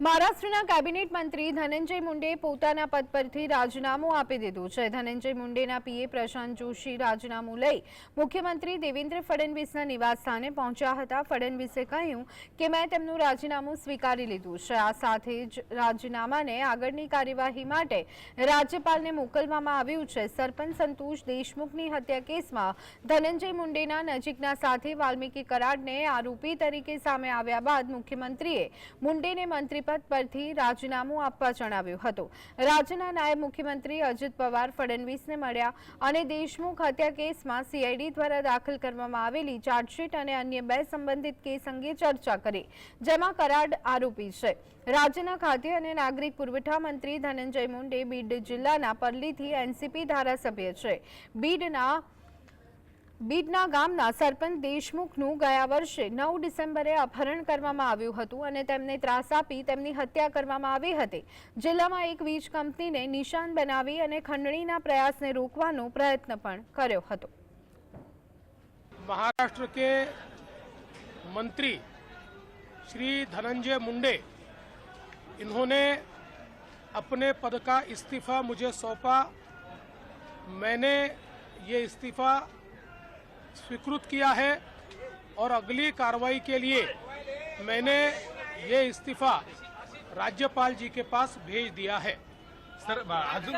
મહારાષ્ટ્રના કેબિનેટ મંત્રી ધનંજય મુંડે પોતાના પદ પરથી રાજીનામું આપી દીધું છે. ધનંજય મુંડેના પીએ પ્રશાંત જોશી રાજીનામું લઈ મુખ્યમંત્રી દેવેન્દ્ર ફડણવીસના નિવાસસ્થાને પહોંચ્યા હતા. ફડણવીસે કહ્યું કે, મેં તેમનું રાજીનામું સ્વીકારી લીધું છે. આ સાથે જ રાજીનામાને આગળની કાર્યવાહી માટે રાજ્યપાલને મોકલવામાં આવ્યું છે. સરપંચ સંતોષ દેશમુખની હત્યા કેસમાં ધનંજય મુંડેના નજીકના સાથે વાલ્મીકી કરાડને આરોપી તરીકે સામે આવ્યા બાદ મુખ્યમંત્રીએ મુંડેને મંત્રીપદ પરથી રાજીનામું આપવા જણાવ્યું હતું. રાજ્યના નાયબ મુખ્યમંત્રી અજીત પવાર, ફડણવીસને મળ્યા અને દેશમુખ હત્યા કેસમાં સીઆઈડી દ્વારા દાખલ કરવામાં આવેલી ચાર્જશીટ અને અન્ય બે સંબંધિત કેસ અંગે ચર્ચા કરી, જેમાં કરાડ આરોપી છે. રાજ્યના ખાદ્ય અને નાગરિક પુરવઠા મંત્રી ધનંજય મુંડે બીડ જિલ્લાના પરલીથી એનસીપી ધારાસભ્ય છે. બીડના બીડના ગામના સરપંચ દેશમુખનું ગયા વર્ષે નવ ડિસેમ્બરે અપહરણ કરવામાં આવ્યું હતું અને તેમને ત્રાસ આપી તેમની હત્યા કરવામાં આવી હતી જિલ્લામાં એક વીજ કંપનીને નિશાન બનાવી અને ખંડણીના પ્રયાસને રોકવાનો પ્રયત્ન પણ કર્યો હતો महाराष्ट्र के मंत्री श्री धनंजय मुंडे इन्होंने अपने पद का इस्तीफा मुझे सौंपा मैंने ये इस्तीफा स्वीकृत किया है और अगली कार्रवाई के लिए मैंने ये इस्तीफा राज्यपाल जी के पास भेज दिया है सर अजून